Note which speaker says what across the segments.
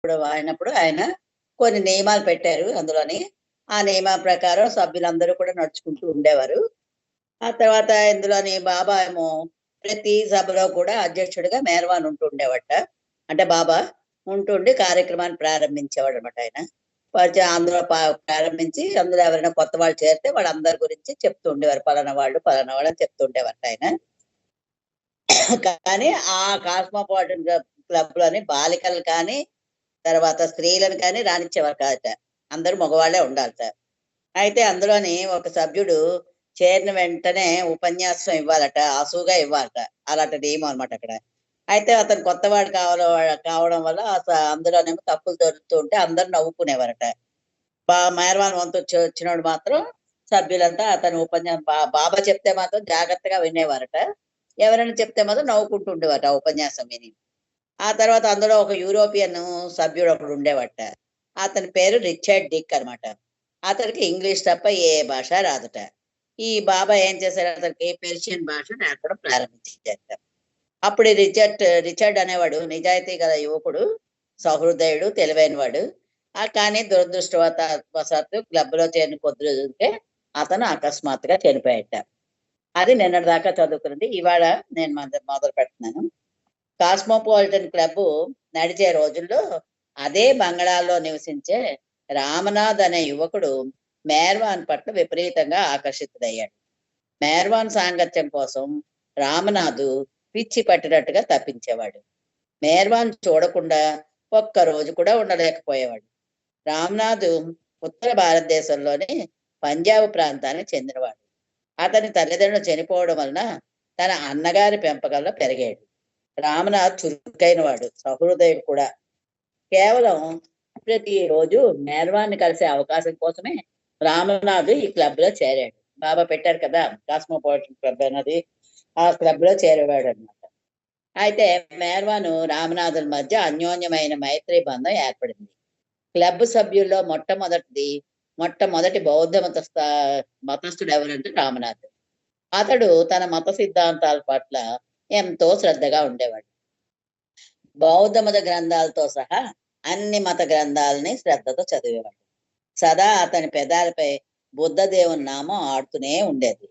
Speaker 1: అధ్యక్షుడు అయినప్పుడు ఆయన కొన్ని నియమాలు పెట్టారు అందులోని. ఆ నియమ ప్రకారం సభ్యులందరూ కూడా నడుచుకుంటూ ఉండేవారు. ఆ తర్వాత ఇందులోని బాబా ఏమో ప్రతి సభలో కూడా అధ్యక్షుడిగా మేర్వాన్ ఉంటుండేవట అంటే బాబా ఉంటుండి కార్యక్రమాన్ని ప్రారంభించేవాడు అనమాట ఆయన. వారి అందులో ప్రారంభించి అందులో ఎవరైనా కొత్త వాళ్ళు చేరితే వాళ్ళందరి గురించి చెప్తూ ఉండేవారు. పలానా వాళ్ళు పలానా వాళ్ళు అని చెప్తూ ఉండేవారు ఆయన. కానీ ఆ కాస్మోపాలిటన్ క్లబ్లోని బాలికలు కానీ తర్వాత స్త్రీలను కానీ రానిచ్చేవారు కాదట అందరూ మగవాళ్ళే ఉండాలట అయితే అందులోని ఒక సభ్యుడు చేరిన వెంటనే ఉపన్యాసం ఇవ్వాలట ఆసుగా ఇవ్వాలట. అలాంటి నియమం అనమాట అక్కడ. అయితే అతను కొత్తవాడు కావాల కావడం వల్ల అందులోనేమో తప్పులు దొరుకుతూ ఉంటే అందరూ నవ్వుకునేవారట. బా మేర్వాన్ వంతు వచ్చినోడు మాత్రం సభ్యులంతా అతను ఉపన్యాసం బా బాబా చెప్తే మాత్రం జాగ్రత్తగా వినేవారట. ఎవరైనా చెప్తే మాత్రం నవ్వుకుంటుండేవారట ఆ ఉపన్యాసం విని. ఆ తర్వాత అందులో ఒక యూరోపియన్ సభ్యుడు ఒకడు ఉండేవట. అతని పేరు రిచర్డ్ డిక్ అన్నమాట. అతనికి ఇంగ్లీష్ తప్ప ఏ భాష రాదట. ఈ బాబా ఏం చేశారు? అతనికి పెర్షియన్ భాష నేర్పడం ప్రారంభించారట. అప్పుడు రిచర్డ్ రిచర్డ్ అనేవాడు నిజాయితీ గల యువకుడు సహృదయుడు తెలివైన వాడు ఆ కానీ దురదృష్టవశాత్తు క్లబ్లో చేరిన కొద్ది రోజులకే అతను అకస్మాత్తుగా చనిపోయాట. అది నిన్నటి దాకా చదువుకున్నది ఇవాళ నేను మొదలు పెడుతున్నాను కాస్మోపాలిటన్ క్లబ్ నడిచే రోజుల్లో అదే బంగళాలో నివసించే రామనాథ్ అనే యువకుడు మేర్వాన్ పట్ల విపరీతంగా ఆకర్షితుడయ్యాడు. మేర్వాన్ సాంగత్యం కోసం రామనాథు పిచ్చి పట్టినట్టుగా తప్పించేవాడు. మేర్వాన్ చూడకుండా ఒక్క రోజు కూడా ఉండలేకపోయేవాడు. రామ్నాథ్ ఉత్తర భారతదేశంలోని పంజాబ్ ప్రాంతానికి చెందినవాడు. అతని తల్లిదండ్రులు చనిపోవడం వలన తన అన్నగారి పెంపకంలో పెరిగాడు. రామనాథ్ చురుకైన వాడు సహృదయుడు కూడా. కేవలం ప్రతి రోజు మేర్వాన్ని కలిసే అవకాశం కోసమే రామనాథ్ ఈ క్లబ్లో చేరాడు. బాబా పెట్టారు కదా కాస్మోపాలిటన్ క్లబ్ అన్నది ఆ క్లబ్లో చేరేవాడు అనమాట అయితే మేర్వాను రామనాథుల మధ్య అన్యోన్యమైన మైత్రి బంధం ఏర్పడింది. క్లబ్ సభ్యుల్లో మొట్టమొదటిది మొట్టమొదటి బౌద్ధ మతస్థ మతస్థుడు ఎవరంటే రామనాథ్. అతడు తన మత సిద్ధాంతాల పట్ల ఎంతో శ్రద్ధగా ఉండేవాడు. బౌద్ధ మత గ్రంథాలతో సహా అన్ని మత గ్రంథాలని శ్రద్ధతో చదివేవాడు. సదా అతని పెదాలపై బుద్ధ దేవుని నామం ఆడుతూనే ఉండేది.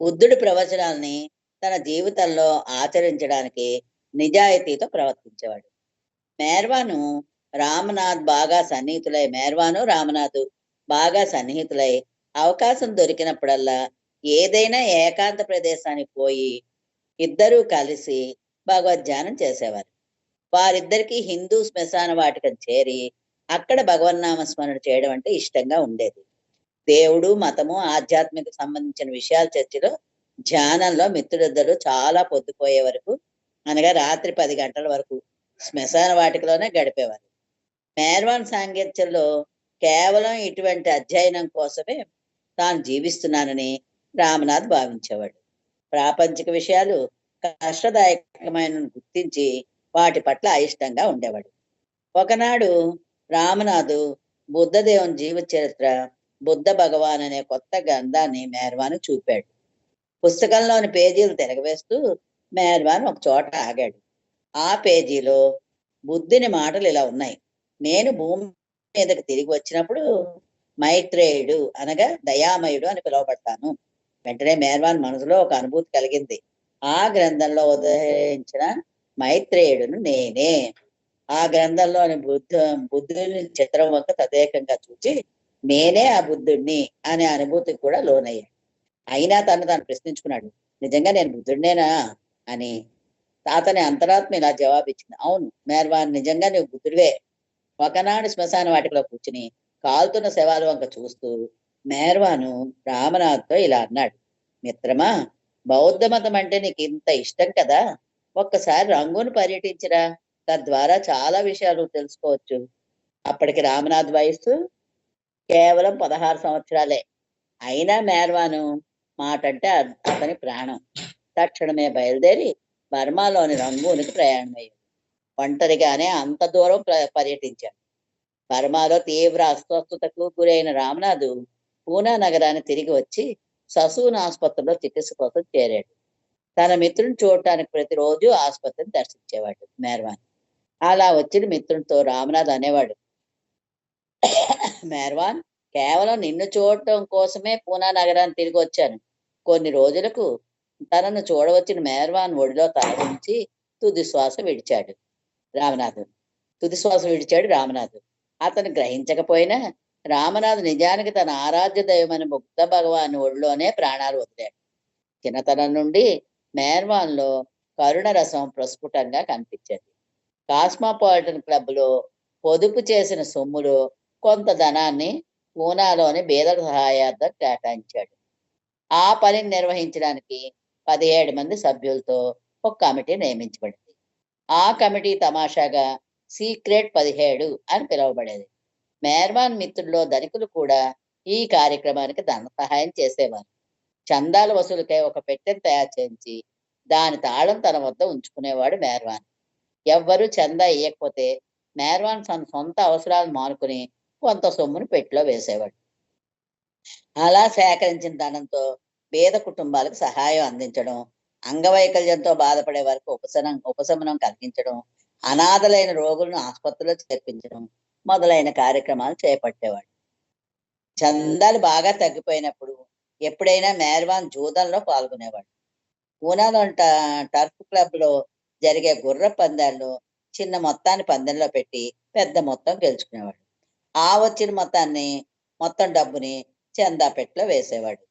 Speaker 1: బుద్ధుడి ప్రవచనాల్ని తన జీవితంలో ఆచరించడానికి నిజాయితీతో ప్రవర్తించేవాడు. మేర్వాను రామనాథ్ బాగా సన్నిహితులై మేర్వాను రామనాథ్ బాగా సన్నిహితులై అవకాశం దొరికినప్పుడల్లా ఏదైనా ఏకాంత ప్రదేశానికి పోయి ఇద్దరూ కలిసి భగవద్ధ్యానం చేసేవారు. వారిద్దరికి హిందూ శ్మశాన వాటికం చేరి అక్కడ భగవన్నామ స్మరణ చేయడం అంటే ఇష్టంగా ఉండేది. దేవుడు మతము ఆధ్యాత్మిక సంబంధించిన విషయాల చర్చలో ధ్యానంలో మిత్రులిద్దరు చాలా పొద్దుపోయే వరకు అనగా రాత్రి పది గంటల వరకు శ్మశాన వాటికలోనే గడిపేవారు. మేర్వాన్ సాంగత్యంలో కేవలం ఇటువంటి అధ్యయనం కోసమే తాను జీవిస్తున్నానని రామనాథ్ భావించేవాడు. ప్రాపంచిక విషయాలు కష్టదాయకమైన గుర్తించి వాటి పట్ల అయిష్టంగా ఉండేవాడు. ఒకనాడు రామనాథు బుద్ధదేవుని జీవిత చరిత్ర బుద్ధ భగవాన్ అనే కొత్త గ్రంథాన్ని మేర్వాను చూపాడు. పుస్తకంలోని పేజీలు తిరగవేస్తూ మేర్వాన్ ఒక చోట ఆగాడు. ఆ పేజీలో బుద్ధుని మాటలు ఇలా ఉన్నాయి. నేను భూమి మీదకి తిరిగి వచ్చినప్పుడు మైత్రేయుడు అనగా దయామయుడు అని పిలువబడతాను. వెంటనే మేర్వాన్ మనసులో ఒక అనుభూతి కలిగింది. ఆ గ్రంథంలో ఉదహరించిన మైత్రేయుడును నేనే. ఆ గ్రంథంలోని బుద్ధ బుద్ధుని చిత్రం వంక తదేకంగా చూచి నేనే ఆ బుద్ధుడిని అనే అనుభూతికి కూడా లోనయ్యాడు అయినా తను తాను ప్రశ్నించుకున్నాడు నిజంగా నేను బుద్ధుడినేనా అని. అతని అంతరాత్మ ఇలా జవాబిచ్చింది అవును మేర్వాన్ నిజంగా నువ్వు బుద్ధుడివే. ఒకనాడు శ్మశాన వాటికలో కూర్చుని కాలుతున్న శవాల వంక చూస్తూ మేర్వాను రామనాథ్తో ఇలా అన్నాడు. మిత్రమా బౌద్ధ మతం అంటే నీకు ఇంత ఇష్టం కదా? ఒక్కసారి రంగును పర్యటించరా. తద్వారా చాలా విషయాలు తెలుసుకోవచ్చు. అప్పటికి రామనాథ్ వయస్సు కేవలం పదహారు సంవత్సరాలే. అయినా మేర్వాను మాట అంటే అతని ప్రాణం. తక్షణమే బయలుదేరి బర్మాలోని రంగూనికి ప్రయాణమయ్యాడు. ఒంటరిగానే అంత దూరం పర్యటించాడు. బర్మాలో తీవ్ర అస్వస్థతకు గురైన రామనాథు పూనా నగరాన్ని తిరిగి వచ్చి ససూన్ ఆసుపత్రిలో చికిత్స కోసం చేరాడు. తన మిత్రుని చూడటానికి ప్రతిరోజు ఆసుపత్రిని దర్శించేవాడు మేర్వాన్ అలా వచ్చిన మిత్రునితో రామనాథ్ అనేవాడు మేర్వాన్ కేవలం నిన్ను చూడటం కోసమే పూనా నగరాన్ని తిరిగి వచ్చాను. కొన్ని రోజులకు తనను చూడవచ్చిన మేర్వాన్ ఒడిలో తాగించి తుది శ్వాస విడిచాడు రామనాథు తుది శ్వాస విడిచాడు రామనాథు అతను గ్రహించకపోయినా రామనాథ్ నిజానికి తన ఆరాధ్య దైవమైన ముక్త భగవాన్ ఒడిలోనే ప్రాణాలు వదిలాడు. చిన్నతనం నుండి మేర్వాన్లో కరుణ రసం ప్రస్ఫుటంగా కనిపించేది. కాస్మోపాలిటన్ క్లబ్లో పొదుపు చేసిన సొమ్ములో కొంత ధనాన్ని పూనాలోని బీదల సహాయార్థం కేటాయించాడు. ఆ పనిని నిర్వహించడానికి పదిహేడు మంది సభ్యులతో ఒక కమిటీ నియమించబడింది. ఆ కమిటీ తమాషాగా సీక్రెట్ పదిహేడు అని పిలువబడేది. మేర్వాన్ మిత్రుల్లో ధనికులు కూడా ఈ కార్యక్రమానికి ధన సహాయం చేసేవారు. చందాల వసూలుకై ఒక పెట్టెను తయారు చేయించి దాని తాళం తన వద్ద ఉంచుకునేవాడు మేర్వాన్. ఎవ్వరూ చందా ఇయ్యకపోతే మేర్వాన్ తన సొంత అవసరాలను మానుకుని కొంత సొమ్మును పెట్టిలో వేసేవాడు. అలా సేకరించిన ధనంతో పేద కుటుంబాలకు సహాయం అందించడం అంగవైకల్యంతో బాధపడే వారికి ఉపశమనం ఉపశమనం కలిగించడం అనాథలైన రోగులను ఆసుపత్రిలో చేర్పించడం మొదలైన కార్యక్రమాలు చేపట్టేవాడు. చందాలు బాగా తగ్గిపోయినప్పుడు ఎప్పుడైనా మేర్వాన్ జూదంలో పాల్గొనేవాడు. పూనాలో టర్ఫ్ క్లబ్లో జరిగే గుర్ర పందాల్లో చిన్న మొత్తాన్ని పందెంలో పెట్టి పెద్ద మొత్తం గెలుచుకునేవాడు. ఆ వచ్చిన మొత్తాన్ని మొత్తం డబ్బుని చందా పెట్టలో వేసేవాడు.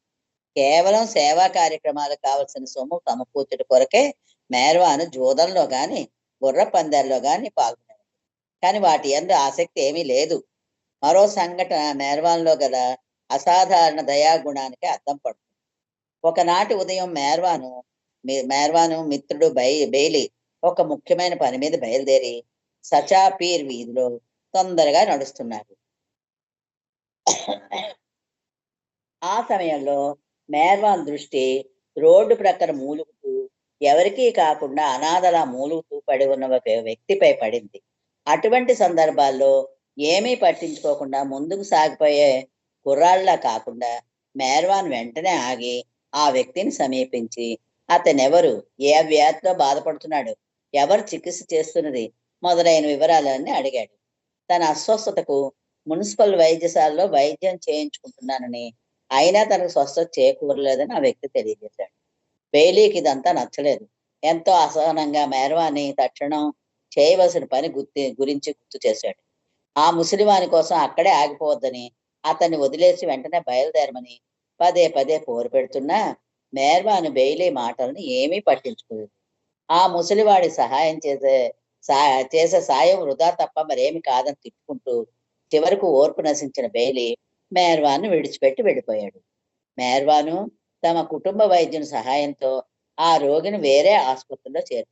Speaker 1: కేవలం సేవా కార్యక్రమాలకు కావలసిన సొమ్ము సమకూర్చుట కొరకే మేర్వాను జూదంలో గాని గుర్ర పందాల్లో గాని పాల్గొన్నాడు కానీ వాటి ఎందు ఆసక్తి ఏమీ లేదు. మరో సంఘటన మేర్వాన్లో గల అసాధారణ దయాగుణానికి అర్థం పడుతుంది. ఒకనాటి ఉదయం మేర్వాను మేర్వాను మిత్రుడు బై బెయిలి ఒక ముఖ్యమైన పని మీద బయలుదేరి సచాపీర్ వీధిలో తొందరగా నడుస్తున్నారు ఆ సమయంలో మేర్వాన్ దృష్టి రోడ్డు ప్రక్కన మూలుగుతూ ఎవరికీ కాకుండా అనాథలా మూలుగుతూ పడి ఉన్న ఒక వ్యక్తిపై పడింది. అటువంటి సందర్భాల్లో ఏమీ పట్టించుకోకుండా ముందుకు సాగిపోయే కుర్రాళ్ళ కాకుండా మేర్వాన్ వెంటనే ఆగి ఆ వ్యక్తిని సమీపించి అతనెవరు ఏ వ్యాధితో బాధపడుతున్నాడు ఎవరు చికిత్స చేస్తున్నది మొదలైన వివరాలన్నీ అడిగాడు. తన అస్వస్థతకు మున్సిపల్ వైద్యశాలలో వైద్యం చేయించుకుంటున్నానని అయినా తనకు స్వస్థత చేకూరలేదని ఆ వ్యక్తి తెలియజేశాడు. బెయిలీకి ఇదంతా నచ్చలేదు. ఎంతో అసహనంగా మేర్వాని తక్షణం చేయవలసిన పని గుర్తి గురించి గుర్తు చేశాడు. ఆ ముసలివాని కోసం అక్కడే ఆగిపోవద్దని అతన్ని వదిలేసి వెంటనే బయలుదేరమని పదే పదే పోరు పెడుతున్నా మేర్వాను బెయిలీ మాటలను ఏమీ పట్టించుకోలేదు. ఆ ముసలివాడి సహాయం చేసే చేసే సాయం వృధా తప్ప మరేమి కాదని తిట్టుకుంటూ చివరకు ఓర్పు నశించిన బెయిలీ మేర్వాను విడిచిపెట్టి వెళ్ళిపోయాడు. మేర్వాను తమ కుటుంబ వైద్యుని సహాయంతో ఆ రోగిని వేరే ఆసుపత్రిలో చేరు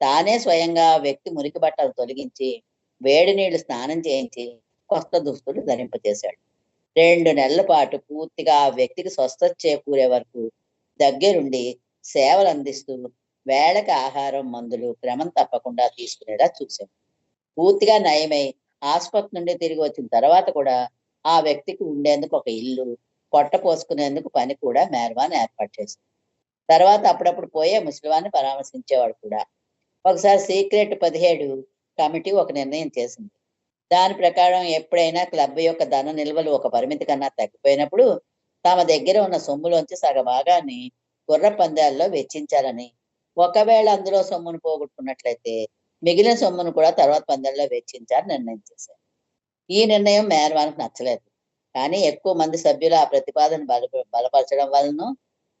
Speaker 1: తానే స్వయంగా వ్యక్తి మురికి బట్టలు తొలగించి వేడి నీళ్ళు స్నానం చేయించి కొత్త దుస్తులు ధరింపజేశాడు రెండు నెలల పాటు పూర్తిగా ఆ వ్యక్తికి స్వస్థత చేకూరే వరకు దగ్గరుండి సేవలు అందిస్తూ వేళకి ఆహారం మందులు క్రమం తప్పకుండా తీసుకునేలా చూశాడు. పూర్తిగా నయమై ఆసుపత్రి నుండి తిరిగి వచ్చిన తర్వాత కూడా ఆ వ్యక్తికి ఉండేందుకు ఒక ఇల్లు పొట్ట పోసుకునేందుకు పని కూడా మేర్వాన్ ఏర్పాటు చేసింది తర్వాత అప్పుడప్పుడు పోయే ముసలివాన్ని పరామర్శించేవాడు కూడా ఒకసారి సీక్రెట్ పదిహేడు కమిటీ ఒక నిర్ణయం చేసింది. దాని ప్రకారం ఎప్పుడైనా క్లబ్ యొక్క ధన నిల్వలు ఒక పరిమితి కన్నా తగ్గిపోయినప్పుడు తమ దగ్గర ఉన్న సొమ్ములోంచి సగ భాగాన్ని గుర్ర పందాల్లో వెచ్చించాలని. ఒకవేళ అందులో సొమ్మును పోగొట్టుకున్నట్లయితే మిగిలిన సొమ్మును కూడా తర్వాత పందాల్లో వెచ్చించాలని నిర్ణయం చేశారు. ఈ నిర్ణయం మేర్వానికి నచ్చలేదు. కానీ ఎక్కువ మంది సభ్యులు ఆ ప్రతిపాదన బల బలపరచడం వలన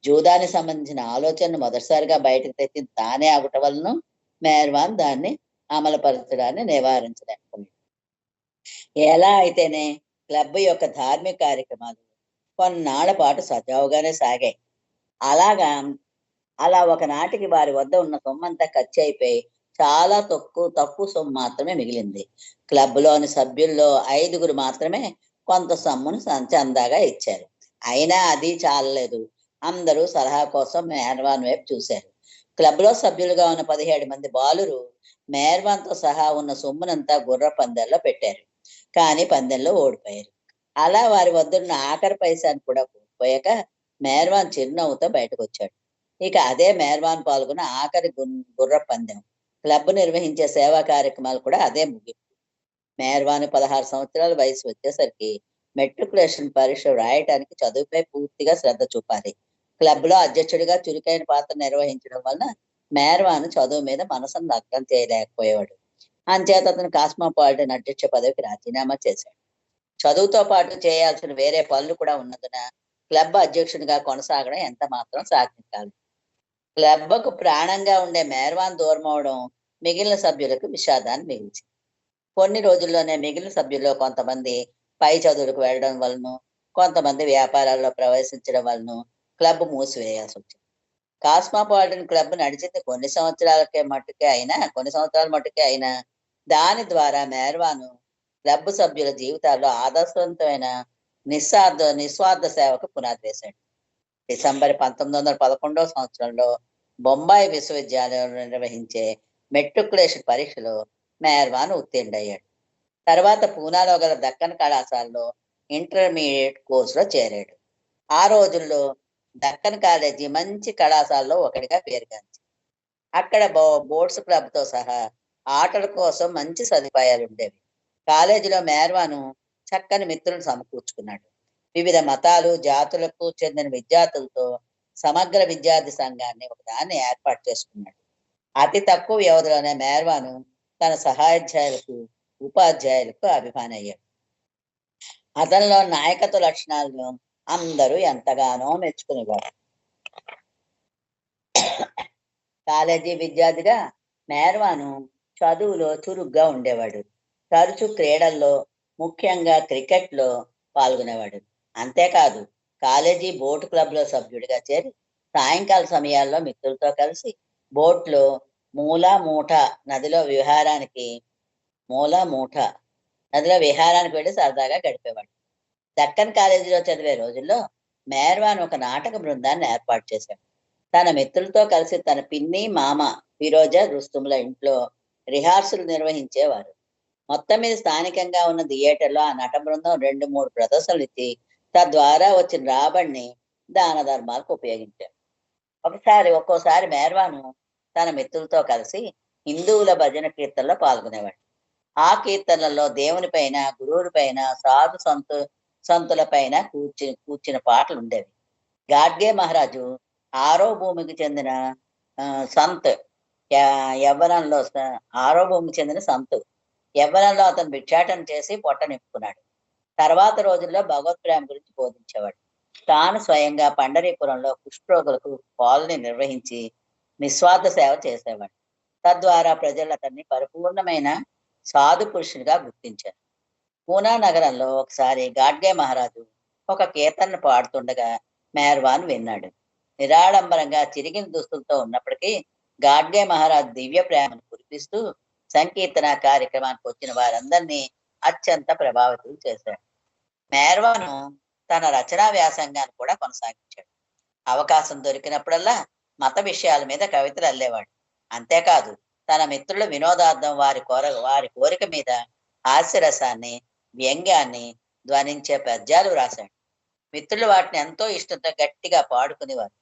Speaker 1: జూదానికి సంబంధించిన ఆలోచనను మొదటిసారిగా బయటకు తెచ్చిన తానే ఆగుట వలన మేర్వాన్ దాన్ని అమలుపరచడాన్ని నివారించలేకపోయింది ఎలా అయితేనే క్లబ్ యొక్క ధార్మిక కార్యక్రమాలు కొన్నాళ్ళ పాటు సజావుగానే సాగాయి. అలాగా అలా ఒకనాటికి వారి వద్ద ఉన్న సొమ్మంతా ఖర్చు అయిపోయి చాలా తక్కువ తక్కువ సొమ్ము మాత్రమే మిగిలింది. క్లబ్లోని సభ్యుల్లో ఐదుగురు మాత్రమే కొంత సొమ్మును చందాగా ఇచ్చారు. అయినా అది చాలలేదు. అందరూ సలహా కోసం మేర్వాన్ వైపు చూశారు. క్లబ్లో సభ్యులుగా ఉన్న పదిహేడు మంది బాలురు మేర్వాన్తో సహా ఉన్న సొమ్మునంతా గుర్ర పందెల్లో పెట్టారు. కానీ పందెంలో ఓడిపోయారు. అలా వారి వద్ద ఉన్న ఆఖరి పైసాను కూడా కోల్పోయాక మేర్వాన్ చిరునవ్వుతో బయటకు వచ్చాడు ఇక అదే మేర్వాన్ పాల్గొన్న ఆఖరి గుర్ర పందెం. క్లబ్ నిర్వహించే సేవా కార్యక్రమాలు కూడా అదే ముగింపు మేర్వాన్ పదహారు సంవత్సరాల వయసు వచ్చేసరికి మెట్రికులేషన్ పరీక్ష రాయటానికి చదువుపై పూర్తిగా శ్రద్ధ చూపాలి. క్లబ్లో అధ్యక్షుడిగా చురుకైన పాత్ర నిర్వహించడం వలన మేర్వాను చదువు మీద మనసును నగ్నం చేయలేకపోయేవాడు. అంచేత అతను కాస్మోపాలిటన్ అధ్యక్ష పదవికి రాజీనామా చేశాడు. చదువుతో పాటు చేయాల్సిన వేరే పనులు కూడా ఉన్నందున క్లబ్ అధ్యక్షుడిగా కొనసాగడం ఎంత మాత్రం సాధ్యం కాదు. క్లబ్కు ప్రాణంగా ఉండే మేర్వాన్ దూరం అవడం మిగిలిన సభ్యులకు విషాదాన్ని మిగిల్చింది. కొన్ని రోజుల్లోనే మిగిలిన సభ్యుల్లో కొంతమంది పై చదువులకు వెళ్ళడం వలన కొంతమంది వ్యాపారాల్లో ప్రవేశించడం వలన క్లబ్ మూసివేయాల్సి వచ్చింది కాస్మోపాలిటన్ క్లబ్ నడిచింది కొన్ని సంవత్సరాలకే మట్టుకే అయినా కొన్ని సంవత్సరాల మట్టుకే అయినా దాని ద్వారా మేర్వాను క్లబ్ సభ్యుల జీవితాల్లో ఆదర్శవంతమైన నిస్సార్థ నిస్వార్థ సేవకు పునాది వేశాడు. డిసెంబర్ పంతొమ్మిది వందల పదకొండవ సంవత్సరంలో బొంబాయి విశ్వవిద్యాలయంలో నిర్వహించే మెట్రికులేషన్ పరీక్షలో మేర్వాన్ ఉత్తీర్ణయ్యాడు తర్వాత పూనాలో గల దక్కన్ కళాశాలలో ఇంటర్మీడియట్ కోర్సులో చేరాడు. ఆ రోజుల్లో దక్కన్ కాలేజీ మంచి కళాశాలలో ఒకటిగా పేరుగాంచి అక్కడ బో బోర్డ్స్ క్లబ్తో సహా ఆటల కోసం మంచి సదుపాయాలు ఉండేవి. కాలేజీలో మేర్వాను చక్కని మిత్రులను సమకూర్చుకున్నాడు. వివిధ మతాలు జాతులకు చెందిన విద్యార్థులతో సమగ్ర విద్యార్థి సంఘాన్ని ఒకదాన్ని ఏర్పాటు చేసుకున్నాడు. అతి తక్కువ వ్యవధిలోనే మేర్వాను తన సహాధ్యాయులకు ఉపాధ్యాయులకు అభిమానయ్యాడు. అతనిలో నాయకత్వ లక్షణాలను అందరూ ఎంతగానో మెచ్చుకునేవారు. కాలేజీ విద్యార్థిగా మేర్వాను చదువులో చురుగ్గా ఉండేవాడు. తరచు క్రీడల్లో ముఖ్యంగా క్రికెట్లో పాల్గొనేవాడు. అంతేకాదు కాలేజీ బోట్ క్లబ్లో సభ్యుడిగా చేరి సాయంకాల సమయాల్లో మిత్రులతో కలిసి బోట్లో మూల మూట నదిలో విహారానికి మూల మూట నదిలో విహారానికి వెళ్ళి సరదాగా గడిపేవాడు. దక్కన్ కాలేజీలో చదివే రోజుల్లో మేర్వాన్ ఒక నాటక బృందాన్ని ఏర్పాటు చేశాడు. తన మిత్రులతో కలిసి తన పిన్ని మామ ఫిరోజా రుస్తుముల ఇంట్లో రిహార్సల్ నిర్వహించేవారు. మొత్తం మీద స్థానికంగా ఉన్న థియేటర్లో ఆ నట బృందం రెండు మూడు ప్రదర్శనలు ఇచ్చి తద్వారా వచ్చిన రాబడిని దాన ధర్మాలకు ఉపయోగించారు. ఒకసారి ఒక్కోసారి మేర్వాను తన మిత్రులతో కలిసి హిందువుల భజన కీర్తనలో పాల్గొనేవాడు. ఆ కీర్తనలలో దేవుని పైన గురువుల పైన సాధు సంతు సంతుల పైన కూర్చి కూర్చిన పాటలు ఉండేవి గాడ్గే మహారాజు ఆరో భూమికి చెందిన సంత్. యవ్వనంలో ఆరో భూమికి చెందిన సంతు. యవ్వనంలో అతను భిక్షాటన చేసి పొట్ట నింపుకున్నాడు. తర్వాత రోజుల్లో భగవత్ ప్రేమ గురించి బోధించేవాడు. తాను స్వయంగా పండరీపురంలో కుష్ఠరోగులకు పాలని నిర్వహించి నిస్వార్థ సేవ చేసేవాడు. తద్వారా ప్రజలు అతన్ని పరిపూర్ణమైన సాధు పురుషునిగా గుర్తించారు. పూనా నగరంలో ఒకసారి గాడ్గే మహారాజు ఒక కీర్తనను పాడుతుండగా మేర్వాన్ విన్నాడు. నిరాడంబరంగా చిరిగిన దుస్తులతో ఉన్నప్పటికీ గాడ్గే మహారాజ్ దివ్య ప్రేమను కురిపిస్తూ సంకీర్తన కార్యక్రమానికి వచ్చిన వారందరినీ అత్యంత ప్రభావితం చేశాడు. మేర్వాను తన రచనా వ్యాసంగాన్ని కూడా కొనసాగించాడు. అవకాశం దొరికినప్పుడల్లా మత విషయాల మీద కవితలు అల్లేవాడు. అంతేకాదు తన మిత్రుల వినోదార్థం వారి కోర వారి కోరిక మీద హాస్యరసాన్ని వ్యంగ్యాన్ని ధ్వనించే పద్యాలు రాశాడు మిత్రులు వాటిని ఎంతో ఇష్టంతో గట్టిగా పాడుకునేవారు.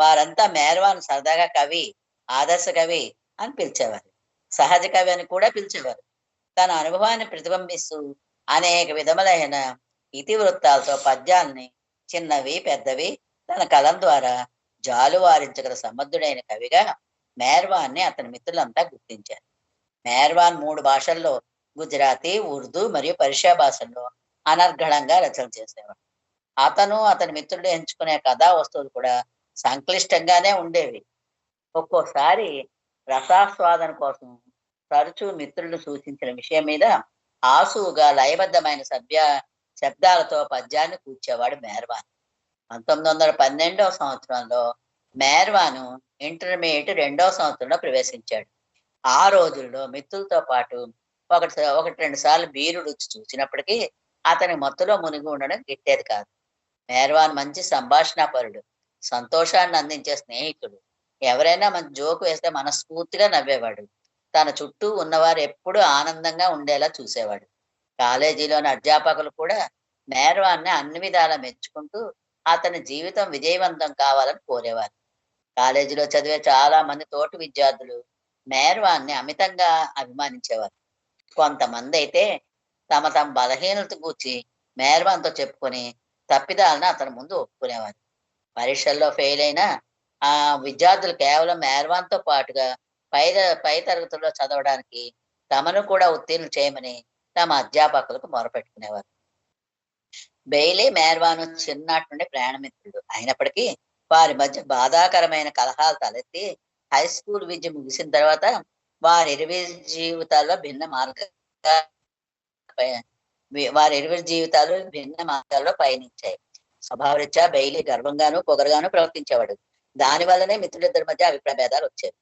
Speaker 1: వారంతా మేర్వాన్ సరదాగా కవి ఆదర్శ కవి అని పిలిచేవారు. సహజ కవి అని కూడా పిలిచేవారు. తన అనుభవాన్ని ప్రతిబింబిస్తూ అనేక విధములైన ఇతివృత్తాలతో పద్యాల్ని చిన్నవి పెద్దవి తన కలం ద్వారా జాలువారించగల సమర్థుడైన కవిగా మేర్వాన్ని అతని మిత్రులంతా గుర్తించారు. మేర్వాన్ మూడు భాషల్లో గుజరాతీ ఉర్దూ మరియు పర్షియా భాషల్లో అనర్ఘణంగా రచన చేసేవాడు. అతను అతని మిత్రుడు ఎంచుకునే కథా వస్తువులు కూడా సంక్లిష్టంగానే ఉండేవి. ఒక్కోసారి రసాస్వాదన కోసం తరచూ మిత్రులు సూచించిన విషయం మీద ఆసువుగా లయబద్ధమైన సభ్య శబ్దాలతో పద్యాన్ని కూర్చేవాడు మేర్వాన్. పంతొమ్మిది వందల పన్నెండవ సంవత్సరంలో మేర్వాను ఇంటర్మీడియట్ రెండవ సంవత్సరంలో ప్రవేశించాడు. ఆ రోజుల్లో మిత్రులతో పాటు ఒకటి ఒకటి రెండు సార్లు బీరుడు చూసినప్పటికీ అతని మత్తులో మునిగి ఉండడం గిట్టేది కాదు. మేర్వాన్ మంచి సంభాషణాపరుడు సంతోషాన్ని అందించే స్నేహితుడు. ఎవరైనా మన జోకు వేస్తే మనస్ఫూర్తిగా నవ్వేవాడు. తన చుట్టూ ఉన్నవారు ఎప్పుడూ ఆనందంగా ఉండేలా చూసేవాడు. కాలేజీలోని అధ్యాపకులు కూడా మేర్వాన్ని అన్ని విధాలా మెచ్చుకుంటూ అతని జీవితం విజయవంతం కావాలని కోరేవారు. కాలేజీలో చదివే చాలా మంది తోటి విద్యార్థులు మేర్వాన్ని అమితంగా అభిమానించేవారు. కొంతమంది అయితే తమ తమ బలహీనత గూర్చి మేర్వాన్తో చెప్పుకొని తప్పిదాలను అతని ముందు ఒప్పుకునేవారు. పరీక్షల్లో ఫెయిల్ అయిన ఆ విద్యార్థులు కేవలం మేర్వాన్తో పాటుగా పై పై తరగతుల్లో చదవడానికి తమను కూడా ఉత్తీర్ణం చేయమని తమ అధ్యాపకులకు మొరపెట్టుకునేవారు. బెయిలీ మేర్వాను చిన్నటి నుండి ప్రయాణమిత్రుడు. అయినప్పటికీ వారి మధ్య బాధాకరమైన కలహాలు తలెత్తి హై స్కూల్ విద్య ముగిసిన తర్వాత వారి జీవితాల్లో భిన్న మార్గ వారి జీవితాలు భిన్న మార్గాల్లో పయనించాయి. స్వభావరీత్యా బెయిలీ గర్వంగాను పొగరుగాను ప్రవర్తించేవాడు. దాని వల్లనే మిత్రులిద్దరి మధ్య అభిప్రాయభేదాలు వచ్చాయి. వచ్చేవి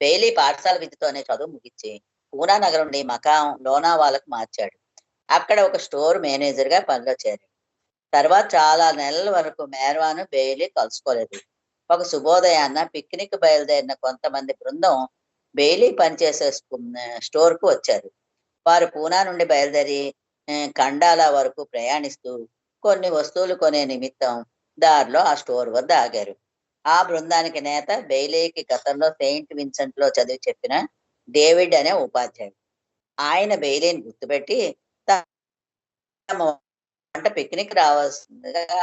Speaker 1: బెయిలీ పాఠశాల విద్యతోనే చదువు ముగించి పూనా నగరం నుండి మకాం లోనావాలకు మార్చాడు. అక్కడ ఒక స్టోర్ మేనేజర్గా పనిలో చేరాడు తర్వాత చాలా నెలల వరకు మేర్వాను బెయిలీ కలుసుకోలేదు. ఒక శుభోదయాన్న పిక్నిక్ బయలుదేరిన కొంతమంది బృందం బెయిలీ పనిచేసే స్టోర్కు వచ్చారు. వారు పూనా నుండి బయలుదేరి ఖండాల వరకు ప్రయాణిస్తూ కొన్ని వస్తువులు కొనే నిమిత్తం దారిలో ఆ స్టోర్ వద్ద ఆగారు. ఆ బృందానికి నేత బెయిలీకి గతంలో సెయింట్ విన్సెంట్లో చదివి చెప్పిన డేవిడ్ అనే ఉపాధ్యాయుడు. ఆయన బెయిలీని గుర్తుపెట్టి అంటే పిక్నిక్ రావాల్సిందిగా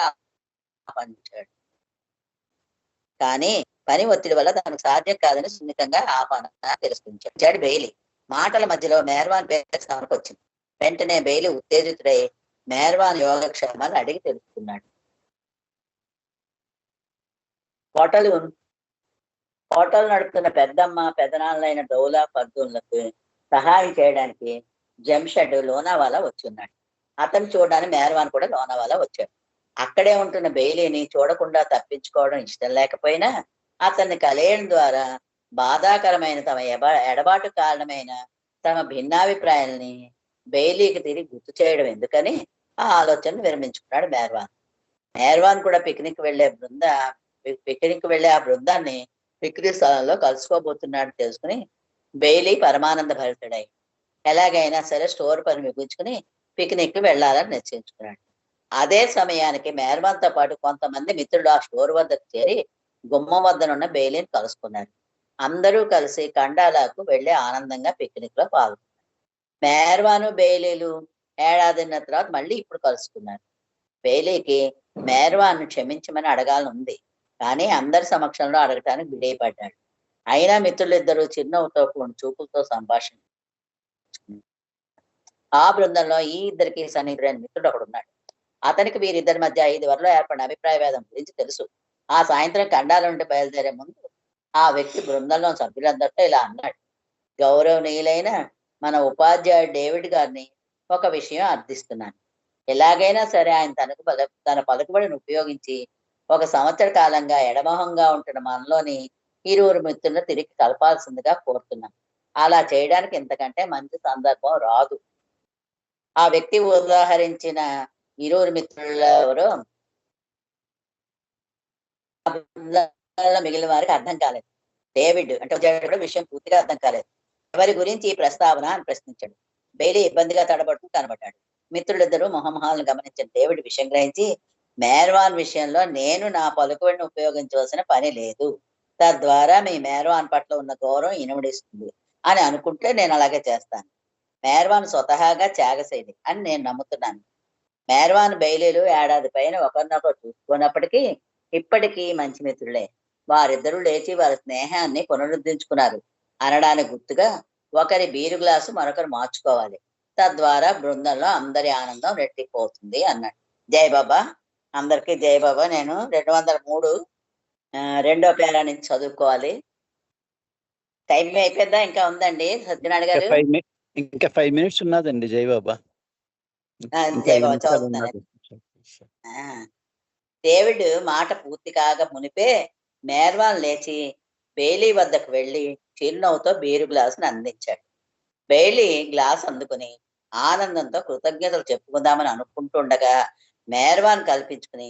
Speaker 1: పంచాడు కానీ పని ఒత్తిడి వల్ల తనకు సాధ్యం కాదని సున్నితంగా ఆహ్వాన తిరస్కరించాడు బెయిలీ. మాటల మధ్యలో మేర్వాన్ పేరు వచ్చింది. వెంటనే బెయిలీ ఉత్తేజితుడై మేర్వాన్ యోగక్షేమాలు అడిగి తెలుసుకున్నాడు. హోటల్ హోటల్ నడుపుతున్న పెద్దమ్మ పెదనాళ్ళైన డౌలా పద్దులకు సహాయం చేయడానికి జంషెడ్ లోనావాలా వచ్చున్నాడు. అతను చూడడానికి మేర్వాన్ కూడా లోనావాలా వచ్చాడు. అక్కడే ఉంటున్న బెయిలీని చూడకుండా తప్పించుకోవడం ఇష్టం లేకపోయినా అతన్ని కలయడం ద్వారా బాధాకరమైన తమ ఎబ ఎడబాటు కారణమైన తమ భిన్నాభిప్రాయాల్ని బెయిలీకి తిరిగి గుర్తు చేయడం ఎందుకని ఆ ఆలోచనను విరమించుకున్నాడు మేర్వాన్. మేర్వాన్ కూడా పిక్నిక్ వెళ్ళే బృంద పిక్నిక్ వెళ్ళే ఆ బృందాన్ని పిక్నిక్ స్థలంలో కలుసుకోబోతున్నాడు తెలుసుకుని బెయిలీ పరమానంద భరితుడై ఎలాగైనా సరే స్టోర్ పని ముగించుకుని పిక్నిక్ వెళ్ళాలని నిశ్చయించుకున్నాడు. అదే సమయానికి మేర్వాన్తో పాటు కొంతమంది మిత్రుడు ఆ స్టోర్ వద్దకు చేరి గుమ్మం వద్దనున్న బెయిలీని కలుసుకున్నారు అందరూ కలిసి కండాలకు వెళ్ళి ఆనందంగా పిక్నిక్లో పాల్గొన్నారు. మేర్వాను బెయిలీలు ఏడాదిన్న తర్వాత మళ్ళీ ఇప్పుడు కలుసుకున్నారు. బెయిలీకి మేర్వాను క్షమించమని అడగాలని ఉంది కానీ అందరి సమక్షంలో అడగటానికి బిడేపడ్డాడు అయినా మిత్రులిద్దరూ చిరునవ్వుతో కూడిన చూపులతో సంభాషణ ఆ బృందంలో ఈ ఇద్దరికి సన్నిహితుడైన మిత్రుడు ఒకడున్నాడు అతనికి వీరిద్దరి మధ్య ఐదు వరలో ఏర్పడిన అభిప్రాయ భేదం గురించి తెలుసు. ఆ సాయంత్రం కండాల నుండి బయలుదేరే ముందు ఆ వ్యక్తి బృందంలో సభ్యులందరితో ఇలా అన్నాడు గౌరవనీయులైన మన ఉపాధ్యాయుడు డేవిడ్ గారిని ఒక విషయం అర్థిస్తున్నాను. ఎలాగైనా సరే ఆయన తనకు పద తన పలుకుబడిని ఉపయోగించి ఒక సంవత్సర కాలంగా ఎడమొహంగా ఉంటున్న మనలోని ఇరువురు మిత్రులను తిరిగి కలపాల్సిందిగా కోరుతున్నాను. అలా చేయడానికి ఇంతకంటే మంచి సందర్భం రాదు ఆ వ్యక్తి ఉదాహరించిన ఇరువురు మిత్రుల ఎవరో మిగిలిన వారికి అర్థం కాలేదు. డేవిడ్ అంటే విషయం పూర్తిగా అర్థం కాలేదు. ఎవరి గురించి ఈ ప్రస్తావన అని ప్రశ్నించాడు. బెయిలీ ఇబ్బందిగా తడబడుతూ కనబడ్డాడు. మిత్రులిద్దరూ మొహమొహాలను గమనించిన డేవిడ్ విషయం గ్రహించి మేర్వాన్ విషయంలో నేను నా పలుకుబడిని ఉపయోగించవలసిన పని లేదు. తద్వారా మీ మేర్వాన్ పట్ల ఉన్న గౌరవం ఇనుమడిస్తుంది అని అనుకుంటే నేను అలాగే చేస్తాను. మేర్వాన్ స్వతహాగా త్యాగశైలి అని నేను నమ్ముతున్నాను. మేర్వాన్ బెయిలీలు ఏడాది పైన ఒకరినొకరు చూసుకున్నప్పటికీ ఇప్పటికీ మంచి మిత్రులే. వారిద్దరూ లేచి వారి స్నేహాన్ని పునరుద్ధరించుకున్నారు. అనడానికి గుర్తుగా ఒకరి బీరు గ్లాసు మరొకరు మార్చుకోవాలి. తద్వారా బృందంలో అందరి ఆనందం రెట్టిపోతుంది అన్నాడు. జై బాబా. అందరికీ జై బాబా. నేను రెండు వందల మూడు రెండో పేరా నుంచి చదువుకోవాలి. టైం అయిపోయిందా? ఇంకా ఉందండి సత్యనారాయణ గారు?
Speaker 2: ఇంకా ఫైవ్ మినిట్స్ ఉన్నదండి జై బాబా.
Speaker 1: జై బాబా చదువుతున్నాను. డేవిడ్ మాట పూర్తి కాగా మునిపే మేర్వాన్ లేచి బెయిలీ వద్దకు వెళ్ళి చిరునవ్వుతో బీరు గ్లాసును అందించాడు. బెయిలీ గ్లాస్ అందుకుని ఆనందంతో కృతజ్ఞతలు చెప్పుకుందామని అనుకుంటుండగా మేర్వాన్ కల్పించుకుని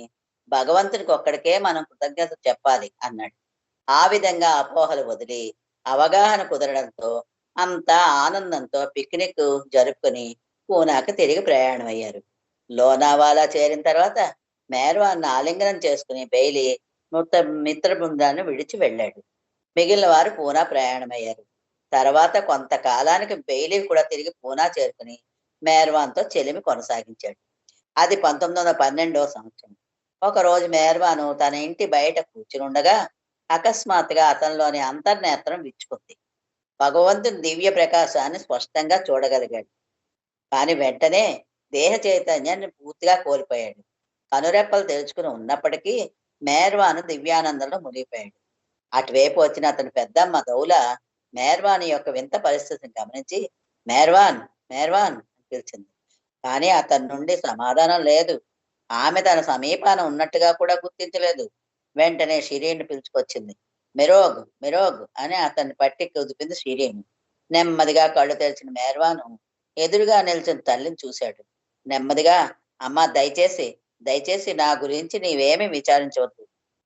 Speaker 1: భగవంతునికి ఒక్కడికే మనం కృతజ్ఞతలు చెప్పాలి అన్నాడు. ఆ విధంగా అపోహలు వదిలి అవగాహన కుదరడంతో అంతా ఆనందంతో పిక్నిక్ జరుపుకుని పూనాకు తిరిగి ప్రయాణం అయ్యారు లోనావాలా చేరిన తర్వాత మేరవాన్ని ఆలింగనం చేసుకుని బెయిలి మిత్ర మిత్ర బృందాన్ని విడిచి వెళ్ళాడు. మిగిలిన వారు పూనా ప్రయాణమయ్యారు. తర్వాత కొంతకాలానికి బెయిలీ కూడా తిరిగి పూనా చేరుకుని మేర్వాన్తో చెలిమి కొనసాగించాడు. అది పంతొమ్మిది వందల పన్నెండవ సంవత్సరం. ఒక రోజు మేర్వాను తన ఇంటి బయట కూర్చుని ఉండగా అకస్మాత్తుగా అతనిలోని అంతర్నేత్రం విచ్చుకుంది. భగవంతుని దివ్య ప్రకాశాన్ని స్పష్టంగా చూడగలిగాడు. కానీ వెంటనే దేహ చైతన్యాన్ని పూర్తిగా కోల్పోయాడు. కనురెప్పలు తెరుచుకుని ఉన్నప్పటికీ మేర్వాను దివ్యానందంలో మునిగిపోయాడు. అటువైపు వచ్చిన అతని పెద్దమ్మ దౌల మేర్వాని యొక్క వింత పరిస్థితిని గమనించి మేర్వాన్ మేర్వాన్ అని పిలిచింది. కానీ అతని నుండి సమాధానం లేదు. ఆమె తన సమీపాన ఉన్నట్టుగా కూడా గుర్తించలేదు. వెంటనే షిరీని పిలుచుకొచ్చింది. మెరోగ్ మెరోగ్ అని అతన్ని పట్టి కుదిపింది షిరీన్ నెమ్మదిగా కళ్ళు తెరిచిన మేర్వాను ఎదురుగా నిలిచిన తల్లిని చూశాడు. నెమ్మదిగా అమ్మ దయచేసి దయచేసి నా గురించి నీవేమీ విచారించవద్దు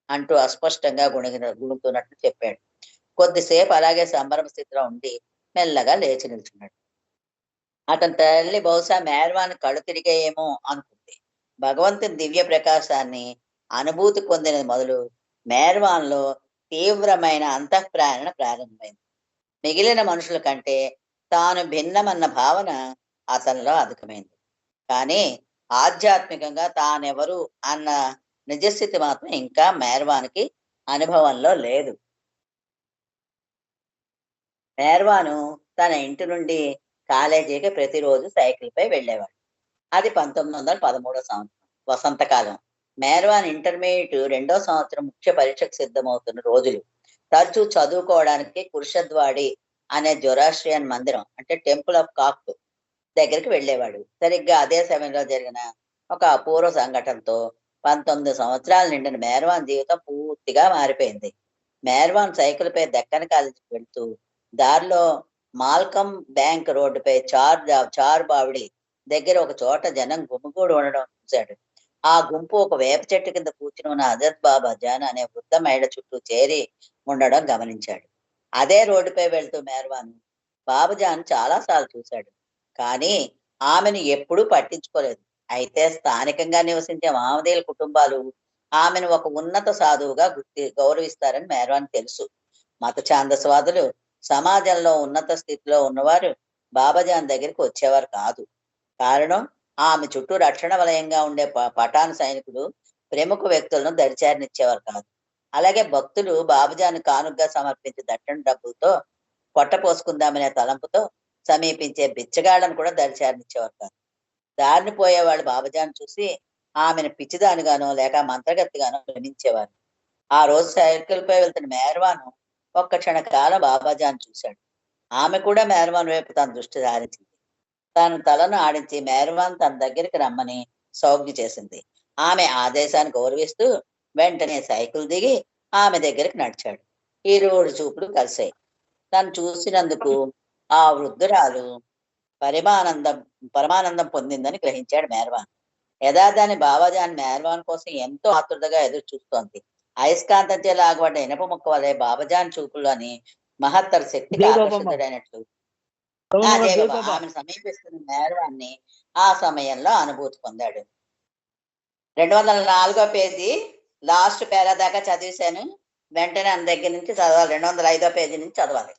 Speaker 1: అంటూ అస్పష్టంగా గుణిగిన గుణుకున్నట్టు చెప్పాడు. కొద్దిసేపు అలాగే సంబరం స్థితిలో ఉండి మెల్లగా లేచి నిల్చున్నాడు. అతని తల్లి బహుశా మేర్వాన్ కళ్ళు తిరిగాయేమో అనుకుంది. భగవంతుని దివ్య ప్రకాశాన్ని అనుభూతి పొందినది మొదలు మేర్వాన్లో తీవ్రమైన అంతఃప్రేరణ ప్రారంభమైంది. మిగిలిన మనుషుల కంటే తాను భిన్నమన్న భావన అతనిలో అధికమైంది. కానీ ఆధ్యాత్మికంగా తానెవరు అన్న నిజస్థితి మాత్రం ఇంకా మేర్వానికి అనుభవంలో లేదు. మేర్వాను తన ఇంటి నుండి కాలేజీకి ప్రతిరోజు సైకిల్ పై వెళ్ళేవాడు. అది పంతొమ్మిది వందల పదమూడో సంవత్సరం వసంతకాలం. మేర్వాన్ ఇంటర్మీడియట్ రెండో సంవత్సరం ముఖ్య పరీక్షకు సిద్ధమవుతున్న రోజులు. తరచూ చదువుకోవడానికి కుర్షద్వాడి అనే జొరాస్ట్రియన్ మందిరం అంటే టెంపుల్ ఆఫ్ కాక్ దగ్గరికి వెళ్ళేవాడు. సరిగ్గా అదే సమయంలో జరిగిన ఒక అపూర్వ సంఘటనతో పంతొమ్మిది సంవత్సరాల నిండిన మేర్వాన్ జీవితం పూర్తిగా మారిపోయింది. మేర్వాన్ సైకిల్ పై దక్కన్ కాలేజీకి వెళ్తూ దారిలో మాల్కమ్ బ్యాంక్ రోడ్డుపై చార్ చార్ బావిడి దగ్గర ఒక చోట జనం గుమిగూడి ఉండడం చూశాడు. ఆ గుంపు ఒక వేప చెట్టు కింద కూర్చుని ఉన్న అజత్ బాబా జాన్ అనే వృద్ధ మహిళ చుట్టూ చేరి ఉండడం గమనించాడు. అదే రోడ్డుపై వెళ్తూ మేర్వాన్ బాబుజాన్ చాలా సార్లు చూశాడు. కానీ ఆమెను ఎప్పుడూ పట్టించుకోలేదు. అయితే స్థానికంగా నివసించే మామదేయుల కుటుంబాలు ఆమెను ఒక ఉన్నత సాధువుగా గుర్తి గౌరవిస్తారని మేర్వాన్ తెలుసు. మత ఛాందస్వాదులు సమాజంలో ఉన్నత స్థితిలో ఉన్నవారు బాబాజాన్ దగ్గరికి వచ్చేవారు కాదు. కారణం ఆమె చుట్టూ రక్షణ వలయంగా ఉండే ప- పఠాన్ సైనికులు ప్రముఖ వ్యక్తులను దరిచారినిచ్చేవారు కాదు. అలాగే భక్తులు బాబుజాన్ కానుగ్గా సమర్పించే దట్టని డబ్బులతో పొట్ట పోసుకుందామనే తలంపుతో సమీపించే బిచ్చగాళ్ళను కూడా దరిచారనిచ్చేవారు కాదు. దారిని పోయేవాళ్ళు బాబాజాన్ చూసి ఆమెను పిచ్చిదానిగానో లేక మంత్రగతిగానో భ్రమించేవారు ఆ రోజు సైకిల్ పై వెళ్తున్న మేర్వాను ఒక్క క్షణకాలం బాబాజాన్ చూశాడు. ఆమె కూడా మేర్వాన్ వైపు తన దృష్టి సారించింది. తాను తలను ఆడించి మేర్వాన్ తన దగ్గరికి రమ్మని సౌజ్ఞ చేసింది. ఆమె ఆదేశాన్ని గౌరవిస్తూ వెంటనే సైకిల్ దిగి ఆమె దగ్గరికి నడిచాడు. ఈ రోడ్డు చూపులు కలిసాయి తను చూసినందుకు ఆ వృద్ధురాలు పరిమానందం పరమానందం పొందిందని గ్రహించాడు మేర్వాన్. యథార్థాన్ని బాబాజాన్ మేర్వాన్ కోసం ఎంతో ఆతృతగా ఎదురు చూస్తోంది అయస్కాంతం చే లాగబడ్డ ఇనప ముక్క వలె బాబాజాన్ చూపులోని మహత్తర శక్తికి
Speaker 3: బాబమ్మ.
Speaker 1: ఆకర్షితుడైనట్లు.
Speaker 3: అవును
Speaker 1: ఆ
Speaker 3: బాబా, జై
Speaker 1: దేవబాబా.
Speaker 3: బాబా.
Speaker 1: ఆమెను సమీపిస్తున్న మేరవాన్ని ఆ సమయంలో అనుభూతి పొందాడు. రెండు వందల నాలుగో పేజీ లాస్ట్ పేరా దాకా చదివేశాను. వెంటనే ఆయన దగ్గర నుంచి చదవాలి. రెండు వందల ఐదో పేజీ నుంచి చదవాలి.